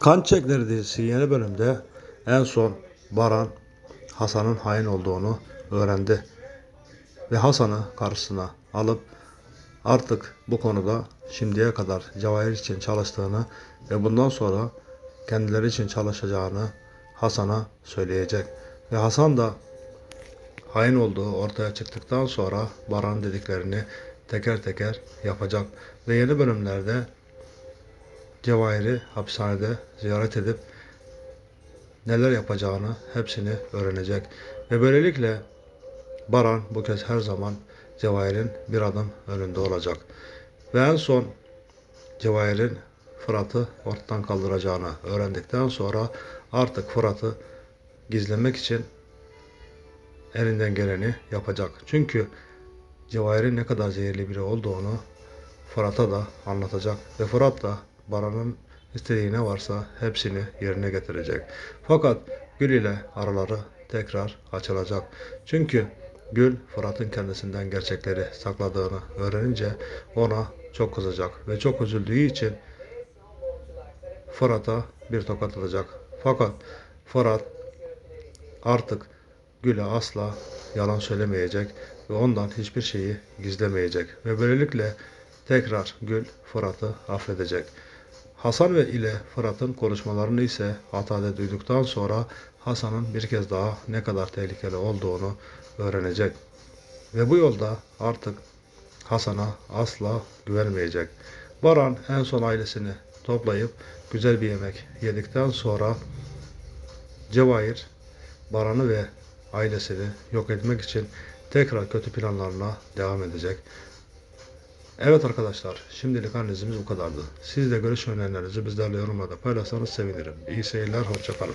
Kan Çiçekleri dizisi yeni bölümde en son Baran Hasan'ın hain olduğunu öğrendi. Ve Hasan'ı karşısına alıp artık bu konuda şimdiye kadar Cevahir için çalıştığını ve bundan sonra kendileri için çalışacağını Hasan'a söyleyecek. Ve Hasan da hain olduğu ortaya çıktıktan sonra Baran dediklerini teker teker yapacak. Ve yeni bölümlerde Cevahir'i hapishanede ziyaret edip neler yapacağını hepsini öğrenecek. Ve böylelikle Baran bu kez her zaman Cevahir'in bir adım önünde olacak. Ve en son Cevahir'in Fırat'ı ortadan kaldıracağını öğrendikten sonra artık Fırat'ı gizlemek için elinden geleni yapacak. Çünkü Cevahir'in ne kadar zehirli biri olduğunu Fırat'a da anlatacak ve Fırat da Baran'ın istediği ne varsa hepsini yerine getirecek. Fakat Gül ile araları tekrar açılacak. Çünkü Gül Fırat'ın kendisinden gerçekleri sakladığını öğrenince ona çok kızacak ve çok üzüldüğü için Fırat'a bir tokat atacak. Fakat Fırat artık Gül'e asla yalan söylemeyecek ve ondan hiçbir şeyi gizlemeyecek ve böylelikle tekrar Gül Fırat'ı affedecek. Hasan ve ile Fırat'ın konuşmalarını ise Atade duyduktan sonra Hasan'ın bir kez daha ne kadar tehlikeli olduğunu öğrenecek. Ve bu yolda artık Hasan'a asla güvenmeyecek. Baran en son ailesini toplayıp güzel bir yemek yedikten sonra Cevahir Baran'ı ve ailesini yok etmek için tekrar kötü planlarına devam edecek. Evet arkadaşlar, şimdilik analizimiz bu kadardı. Siz de görüş önerilerinizi bizlerle yorumlarda paylaşsanız sevinirim. İyi seyirler, hoşçakalın.